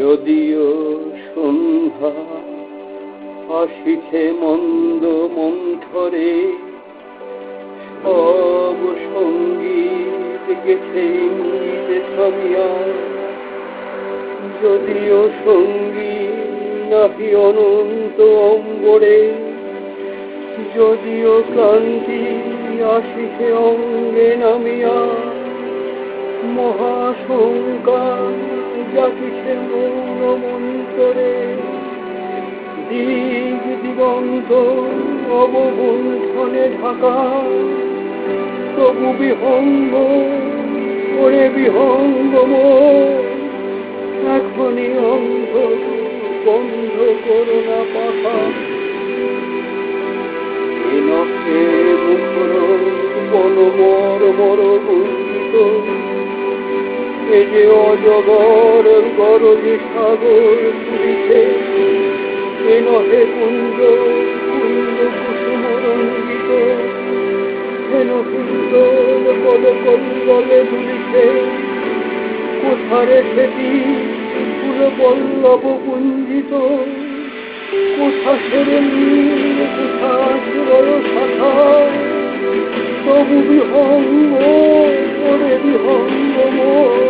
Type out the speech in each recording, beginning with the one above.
যদিও সন্ধ্যা আসিছে মন্দ মন্থরে, সব সংগীত গেছে ইঙ্গিতে যদিও সংগীত নাহি অনন্ত অম্বরে যদিও ক্লান্তি আসিছে অঙ্গে নামিয়া মহাশঙ্কা জাতিছে মৌন মন্তরে দিক দিগন্ত অবগুণ্ঠনে ঢাকা। তবু বিহঙ্গ করে বিহঙ্গ যে অজগর গরজি সাগর তুলিছে। এ নহে কুঞ্জ কুঞ্জ কুসুম রঞ্জিত হেন সুন্দর পদ কল্লবে তুলিছে কোথারে সেটি ফুল পল্লব কুঞ্জিত? কোথা সেরে নীল, কোথা সুরয় শাখা তবু বিহঙ্গ করে বিহঙ্গ এখন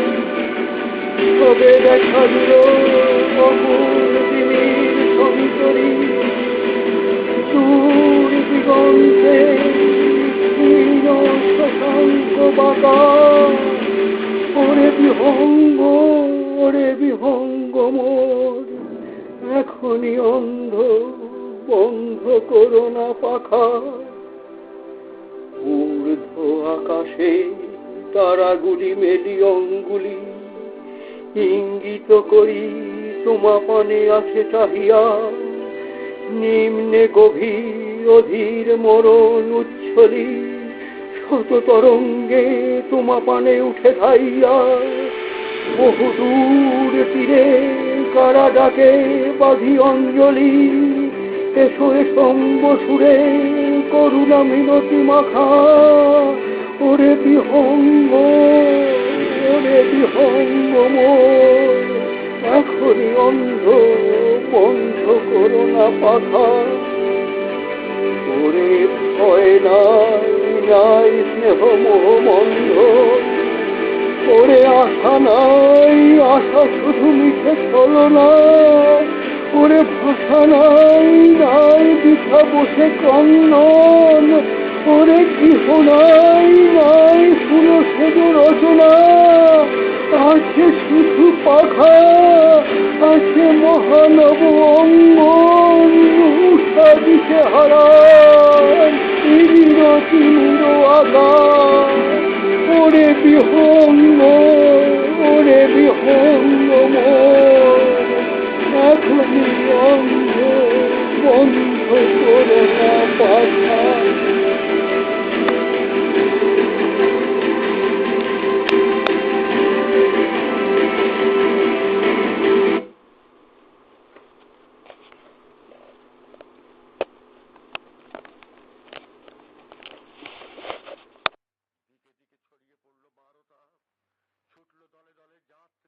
তবে দেখা দিল ওরে বিহঙ্গ ওরে বিহঙ্গ মোর। এখনই অন্ধ, বন্ধ করো না পাখা। ঊর্ধ্ব আকাশে তারাগুলি মেলি অঙ্গুলি ইঙ্গিত করি, তোমা পানে আছে চাহিয়া। নিম্নে গভীর অধীর মরণ উচ্ছলি শত তরঙ্গে তোমা পানে উঠে ধাইয়া। বহু দূর তীরে কারা ডাকে বাঁধি অঞ্জলি, এসো এসম্ব সুরে, করুণা মিনতি মাখা। ওরে বিহঙ্গ। ওরে বিহঙ্গ এখনই অন্ধ, বন্ধ করোনা পাখা ওরে ভয় নাই নাই স্নেহ মোহ মন্ধ ওরে আশা নাই, আশা শুধু মিঠে চলো না ওরে ভাষা নাই নাই পিঠা বসে কন্নন ওরে গৃহ নাই নাই শুনো সেজ রচনা। আছে শুধু পাখা আছে মহানব উষা দিছে হারান তিমির তিমির ওরে বিহঙ্গ ওরে বিহঙ্গ এখনই অঙ্গ বন্ধ করে না পাঠা